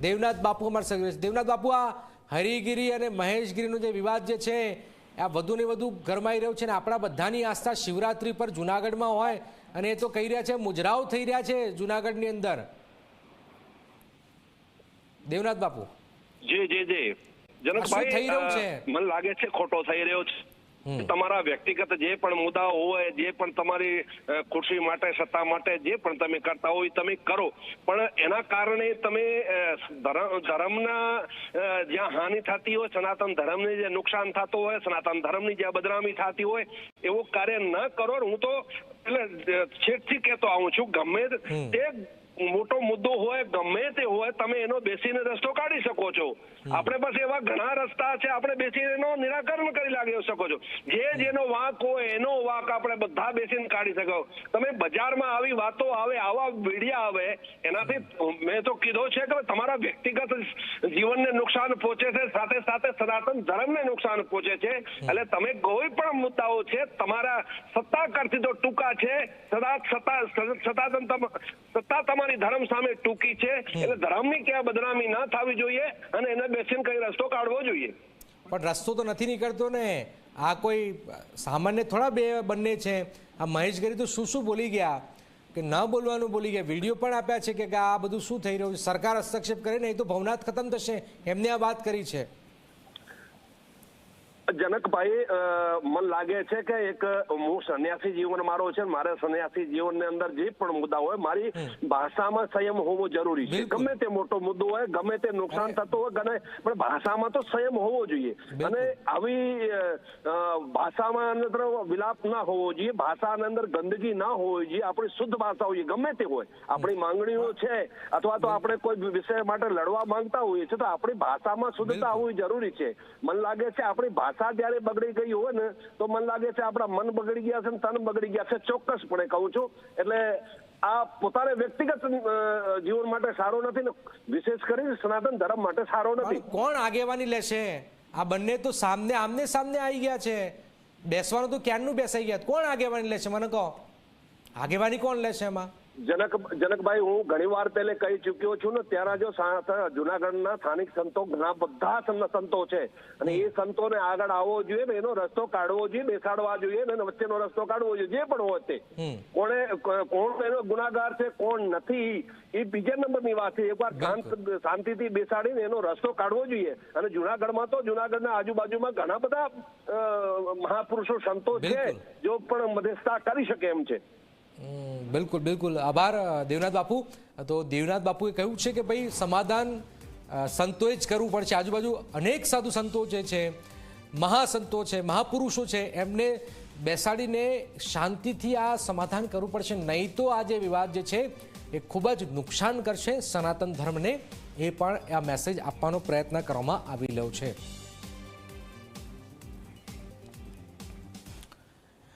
દેવનાથ બાપુ અમારા સગરે છે દેવનાથ બાપુ આ હરિગીરી અને મહેશગીરીનો જે વિવાદ જે છે આ વધુ ને વધુ ગરમાઈ રહ્યો છે ને આપણા બધાની આસ્થા શિવરાત્રી પર જુનાગઢમાં હોય અને એ તો કહી રહ્યા છે મુજરાવ થઈ રહ્યા છે જુનાગઢની અંદર. દેવનાથ બાપુ. જી જી જી. આ થઈ રહ્યું છે? મને લાગે છે ખોટો થઈ રહ્યો છે. તમારા વ્યક્તિગત જે પણ મુદ્દાઓ હોય જે પણ તમારી ખુરશી માટે સત્તા માટે જે પણ તમે કરતા હોય તમે કરો. પણ એના કારણે તમે ધર્મના જ્યાં હાનિ થતી હોય સનાતન ધર્મને જે નુકસાન થતું હોય સનાતન ધર્મની જ્યાં બદનામી થતી હોય એવું કાર્ય ન કરો. હું તો એટલે છેકથી કહેતો આવું છું. ગમે તે મોટો મુદ્દો હોય ગમે તે હોય તમે એનો બેસીને રસ્તો કાઢી શકો છો. આપણે પાસે એવા ઘણા રસ્તા છે આપણે બેસીને એનો નિરાકરણ કરી લાગી શકો છો. જે જેનો વાંક હોય એનો વાંક આપણે બધા બેસીને કાઢી શકો. તમે બજારમાં આવી વાતો આવે આવા મીડિયા આવે એનાથી મેં તો કીધો છે કે તમારા વ્યક્તિગત જીવનને નુકસાન પહોંચે છે સાથે સાથે સનાતન ધર્મને નુકસાન પહોંચે છે. એટલે તમે કોઈ પણ મુદ્દાઓ છે તમારા સત્તા કરતી તો ટૂંકા છે. સદા સત્તા સનાતન તમ- સત્તા તમારી ધર્મ સામે ટૂંકી છે. એટલે ધર્મની ક્યાં બદનામી ના થવી જોઈએ અને એને બેસીને કઈ રસ્તો કાઢવો જોઈએ. પણ રસ્તો તો નથી નીકળતો ને. આ કોઈ સામાન્ય થોડા બે બંને છે. આ મહેશ ગરી તો શું શું બોલી ગયા? કે ન બોલવાનું બોલી ગયા. વીડિયો પણ આપ્યા છે કે આ બધું શું થઈ રહ્યું છે? સરકાર હસ્તક્ષેપ કરે નહીં તો ભવનાથ ખતમ થશે. એમને આ વાત કરી છે. જનકભાઈ મને લાગે છે કે એક હું સંન્યાસી જીવન મારો છે મારે સંન્યાસી જીવનની અંદર જે પણ મુદ્દા હોય મારી ભાષામાં સંયમ હોવો જરૂરી છે. ગમે તે મોટો મુદ્દો હોય ગમે તે નુકસાન થતું હોય ગમે પણ ભાષામાં તો સંયમ હોવો જોઈએ. અને આવી ભાષામાં અંદર વિલાપ ના હોવો જોઈએ ભાષાની અંદર ગંદકી ના હોવી જોઈએ. આપણી શુદ્ધ ભાષા હોય ગમે તે હોય. આપણી માંગણીઓ છે અથવા તો આપણે કોઈ વિષય માટે લડવા માંગતા હોઈએ છીએ તો આપણી ભાષામાં શુદ્ધતા હોવી જરૂરી છે. મને લાગે છે આપણી ભાષા જયારે બગડી ગઈ હોય ને તો મને લાગે છે આપણા મન બગડી ગયા છે ને તન બગડી ગયા છે. ચોક્કસપણે કહું છું. એટલે આ પોતાને વ્યક્તિગત જીવન માટે સારો નથી ને વિશેષ કરીને સનાતન ધર્મ માટે સારો નથી. કોણ આગેવાની લેશે? આ બંને તો સામને આમને સામને આવી ગયા છે. બેસવાનું તો ક્યારનું બેસાઈ ગયા? કોણ આગેવાની લેશે? મને કહો. આગેવાની કોણ લેશે એમાં? જનક જનકભાઈ હું ઘણી વાર પહેલે કહી ચુક્યો છું ને ત્યારે જો જુનાગઢના સ્થાનિક સંતો ઘણા બધા સંતો છે. અને એ સંતોને આગળ આવવો જોઈએ ને એનો રસ્તો કાઢવો જોઈએ બેસાડવા જોઈએ ને વચ્ચેનો રસ્તો કાઢવો જોઈએ જે પણ હોય તે. કોણે કોણ એનો ગુનાગાર છે કોણ નથી એ બીજા નંબરની વાત છે. એકવાર શાંત શાંતિથી બેસાડીને એનો રસ્તો કાઢવો જોઈએ. અને જુનાગઢમાં તો જુનાગઢના આજુબાજુમાં ઘણા બધા મહાપુરુષો સંતો છે જો પણ મધ્યસ્થા કરી શકે એમ છે. બિલકુલ બિલકુલ. આભાર દેવનાથ બાપુ. તો દેવનાથ બાપુએ કહ્યું છે કે ભાઈ, સમાધાન સંતોએ જ કરવું પડશે. આજુબાજુ અનેક સાધુ સંતો જે છે, મહાસંતો છે, મહાપુરુષો છે, એમને બેસાડીને શાંતિથી આ સમાધાન કરવું પડશે. નહીં તો આ જે વિવાદ જે છે, એ ખૂબ જ નુકસાન કરશે. સનાતન ધર્મને એ પણ આ મેસેજ આપવાનો પ્રયત્ન કરવામાં આવી રહ્યો છે.